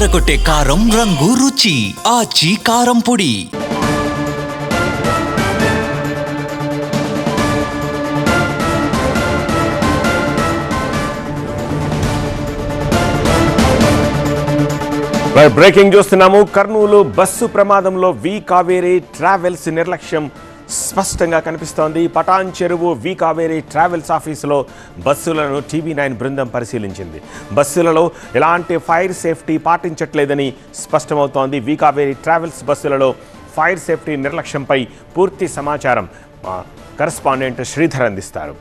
అదరగొట్టే కారం రంగు రుచి. ఆచి కారం పొడి. బ్రేకింగ్ చూస్తున్నాము కర్నూలు బస్సు ప్రమాదంలో వి కావేరి ట్రావెల్స్ నిర్లక్ష్యం. స్పష్టంగా కనిపిస్తోంది. పటాన్ చెరువు వి కావేరి ట్రావెల్స్ ఆఫీసులో బస్సులను టీవీ నైన్ బృందం పరిశీలించింది. బస్సులలో ఎలాంటి ఫైర్ సేఫ్టీ పాటించట్లేదని స్పష్టమవుతోంది. వి కావేరి ట్రావెల్స్ బస్సులలో ఫైర్ సేఫ్టీ నిర్లక్ష్యంపై పూర్తి సమాచారం మా కరస్పాండెంట్ శ్రీధర్ అందిస్తారు.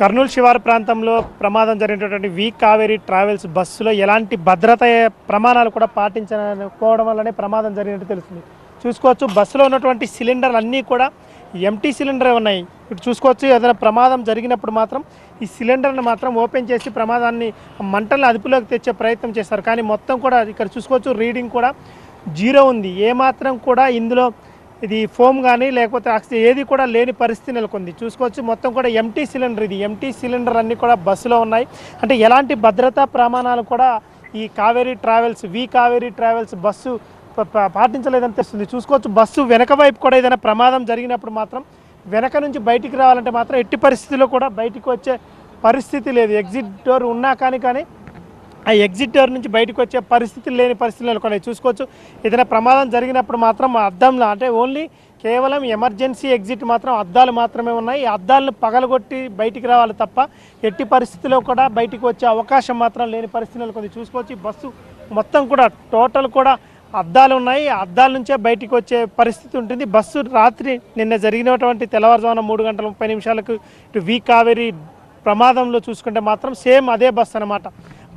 కర్నూలు శివారు ప్రాంతంలో ప్రమాదం జరిగినటువంటి వి కావేరీ ట్రావెల్స్ బస్సులో ఎలాంటి భద్రత ప్రమాణాలు కూడా పాటించకపోవడం వల్లనే ప్రమాదం జరిగినట్టు తెలుస్తుంది. చూసుకోవచ్చు బస్సులో ఉన్నటువంటి సిలిండర్లు అన్నీ కూడా ఎంటీ సిలిండరే ఉన్నాయి. ఇప్పుడు చూసుకోవచ్చు ఏదైనా ప్రమాదం జరిగినప్పుడు మాత్రం ఈ సిలిండర్ని మాత్రం ఓపెన్ చేసి ప్రమాదాన్ని మంటలను అదుపులోకి తెచ్చే ప్రయత్నం చేస్తారు. కానీ మొత్తం కూడా ఇక్కడ చూసుకోవచ్చు రీడింగ్ కూడా జీరో ఉంది. ఏమాత్రం కూడా ఇందులో ఇది ఫోమ్ కానీ లేకపోతే ఆక్సిజన్ ఏది కూడా లేని పరిస్థితి నెలకొంది. చూసుకోవచ్చు మొత్తం కూడా ఎంటీ సిలిండర్ ఇది. ఎంటీ సిలిండర్ అన్నీ కూడా బస్సులో ఉన్నాయి. అంటే ఎలాంటి భద్రతా ప్రమాణాలు కూడా ఈ Kaveri travels V Kaveri travels bus పాటించలేదని తెలుస్తుంది. చూసుకోవచ్చు బస్సు వెనక వైపు కూడా ఏదైనా ప్రమాదం జరిగినప్పుడు మాత్రం వెనక నుంచి బయటికి రావాలంటే మాత్రం ఎట్టి పరిస్థితుల్లో కూడా బయటికి వచ్చే పరిస్థితి లేదు. ఎగ్జిట్ డోర్ ఉన్నా కానీ కానీ ఆ ఎగ్జిట్ డోర్ నుంచి బయటకు వచ్చే పరిస్థితులు లేని పరిస్థితులు కొన్ని చూసుకోవచ్చు. ఏదైనా ప్రమాదం జరిగినప్పుడు మాత్రం అద్దంలో అంటే ఓన్లీ కేవలం ఎమర్జెన్సీ ఎగ్జిట్ మాత్రం అద్దాలు మాత్రమే ఉన్నాయి. ఈ అద్దాలను పగలగొట్టి బయటికి రావాలి తప్ప ఎట్టి పరిస్థితిలో కూడా బయటికి వచ్చే అవకాశం మాత్రం లేని పరిస్థితులు కొన్ని చూసుకోవచ్చు. బస్సు మొత్తం కూడా టోటల్ కూడా అద్దాలు ఉన్నాయి. ఆ అద్దాల నుంచే బయటికి వచ్చే పరిస్థితి ఉంటుంది. బస్సు రాత్రి నిన్న జరిగినటువంటి తెల్లవారుజామున మూడు గంటల ముప్పై నిమిషాలకు ఇటు వి కావేరి ప్రమాదంలో చూసుకుంటే మాత్రం సేమ్ అదే బస్సు అనమాట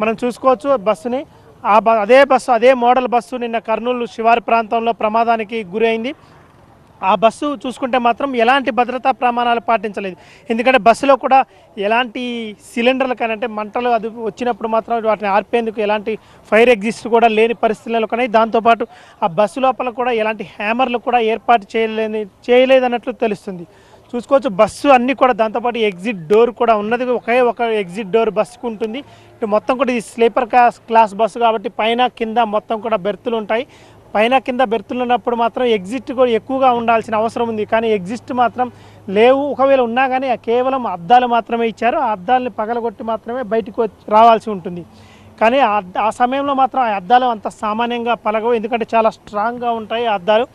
మనం చూసుకోవచ్చు బస్సుని. ఆ బ అదే బస్సు అదే మోడల్ బస్సు నిన్న కర్నూలు శివారు ప్రాంతంలో ప్రమాదానికి గురైంది. ఆ బస్సు చూసుకుంటే మాత్రం ఎలాంటి భద్రతా ప్రమాణాలు పాటించలేదు. ఎందుకంటే బస్సులో కూడా ఎలాంటి సిలిండర్లు కానీ అంటే మంటలు అది వచ్చినప్పుడు మాత్రం వాటిని ఆర్పేందుకు ఎలాంటి ఫైర్ ఎగ్జిస్ట్ కూడా లేని పరిస్థితులలో కానీ దాంతోపాటు ఆ బస్సు లోపల కూడా ఎలాంటి హ్యామర్లు కూడా ఏర్పాటు చేయలేని చేయలేదన్నట్లు తెలుస్తుంది. చూసుకోవచ్చు. బస్సు అన్నీ కూడా దాంతోపాటు ఎగ్జిట్ డోర్ కూడా ఉన్నది. ఒకే ఒక ఎగ్జిట్ డోర్ బస్సుకు ఉంటుంది. ఇటు మొత్తం కూడా ఇది స్లీపర్ క్లాస్ క్లాస్ బస్సు కాబట్టి పైన కింద మొత్తం కూడా బెర్తులు ఉంటాయి. పైన కింద బెర్తులు ఉన్నప్పుడు మాత్రం ఎగ్జిట్ కూడా ఎక్కువగా ఉండాల్సిన అవసరం ఉంది. కానీ ఎగ్జిట్ మాత్రం లేవు. ఒకవేళ ఉన్నా కానీ ఆ కేవలం అద్దాలు మాత్రమే ఇచ్చారు. ఆ అద్దాలని పగలగొట్టి మాత్రమే బయటకు వచ్చి- రావాల్సి ఉంటుంది. కానీ ఆ ఆ సమయంలో మాత్రం ఆ అద్దాలు అంత సామాన్యంగా పలగవు. ఎందుకంటే చాలా స్ట్రాంగ్గా ఉంటాయి ఆ అద్దాలు.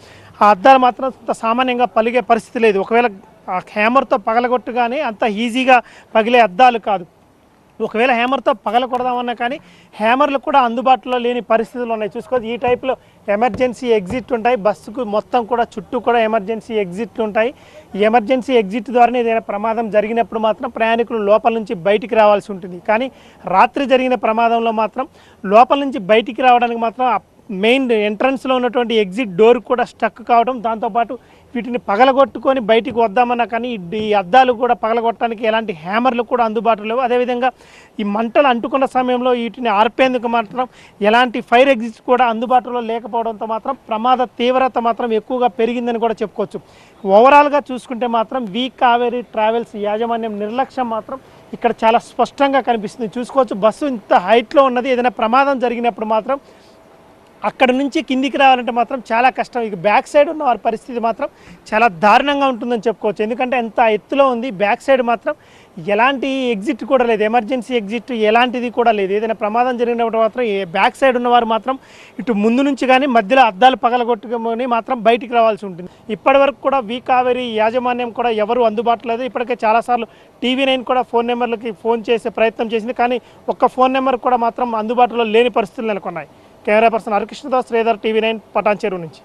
ఆ అద్దాలు మాత్రం అంత సామాన్యంగా పలిగే పరిస్థితి లేదు. ఒకవేళ ఆ హ్యామర్తో పగలగొట్టుగానే అంత ఈజీగా పగిలే అద్దాలు కాదు. ఒకవేళ హ్యామర్తో పగలకూడదామన్నా కానీ హ్యామర్లు కూడా అందుబాటులో లేని పరిస్థితులు ఉన్నాయి. చూసుకోవచ్చు ఈ టైప్లో ఎమర్జెన్సీ ఎగ్జిట్ ఉంటాయి. బస్సుకు మొత్తం కూడా చుట్టూ కూడా ఎమర్జెన్సీ ఎగ్జిట్లు ఉంటాయి. ఎమర్జెన్సీ ఎగ్జిట్ ద్వారానే ఏదైనా ప్రమాదం జరిగినప్పుడు మాత్రం ప్రయాణికులు లోపల నుంచి బయటికి రావాల్సి ఉంటుంది. కానీ రాత్రి జరిగిన ప్రమాదంలో మాత్రం లోపల నుంచి బయటికి రావడానికి మాత్రం ఆ మెయిన్ ఎంట్రన్స్లో ఉన్నటువంటి ఎగ్జిట్ డోర్ కూడా స్టక్ కావడం దాంతోపాటు వీటిని పగలగొట్టుకొని బయటికి వద్దామన్నా కానీ ఈ- అద్దాలు కూడా పగలగొట్టడానికి ఎలాంటి హ్యామర్లు కూడా అందుబాటులో లేవు. అదేవిధంగా ఈ మంటలు అంటుకున్న సమయంలో వీటిని ఆర్పేందుకు మాత్రం ఎలాంటి ఫైర్ ఎగ్జిట్ కూడా అందుబాటులో లేకపోవడంతో మాత్రం ప్రమాద తీవ్రత మాత్రం ఎక్కువగా పెరిగిందని కూడా చెప్పుకోవచ్చు. ఓవరాల్గా చూసుకుంటే మాత్రం వి కావేరీ ట్రావెల్స్ యాజమాన్యం నిర్లక్ష్యం మాత్రం ఇక్కడ చాలా స్పష్టంగా కనిపిస్తుంది. చూసుకోవచ్చు బస్సు ఇంత హైట్లో ఉన్నది. ఏదైనా ప్రమాదం జరిగినప్పుడు మాత్రం అక్కడ నుంచి కిందికి రావాలంటే మాత్రం చాలా కష్టం. ఇక బ్యాక్ సైడ్ ఉన్న వారి పరిస్థితి మాత్రం చాలా దారుణంగా ఉంటుందని చెప్పుకోవచ్చు. ఎందుకంటే ఎంత ఎత్తులో ఉంది బ్యాక్ సైడ్ మాత్రం ఎలాంటి ఎగ్జిట్ కూడా లేదు. ఎమర్జెన్సీ ఎగ్జిట్ ఎలాంటిది కూడా లేదు. ఏదైనా ప్రమాదం జరిగినప్పుడు మాత్రం ఏ బ్యాక్ సైడ్ ఉన్నవారు మాత్రం ఇటు ముందు నుంచి కానీ మధ్యలో అద్దాలు పగలగొట్టుకొని మాత్రం బయటికి రావాల్సి ఉంటుంది. ఇప్పటి వరకు కూడా వీ కావేరీ యాజమాన్యం కూడా ఎవరు అందుబాటులో లేదు. ఇప్పటికే చాలాసార్లు టీవీ నైన్ కూడా ఫోన్ నెంబర్లకి ఫోన్ చేసే ప్రయత్నం చేసింది. కానీ ఒక్క ఫోన్ నెంబర్ కూడా మాత్రం అందుబాటులో లేని పరిస్థితులు నెలకొన్నాయి. Camera person Harikrishnadas Sridhar TV nine Patancheru నుంచి.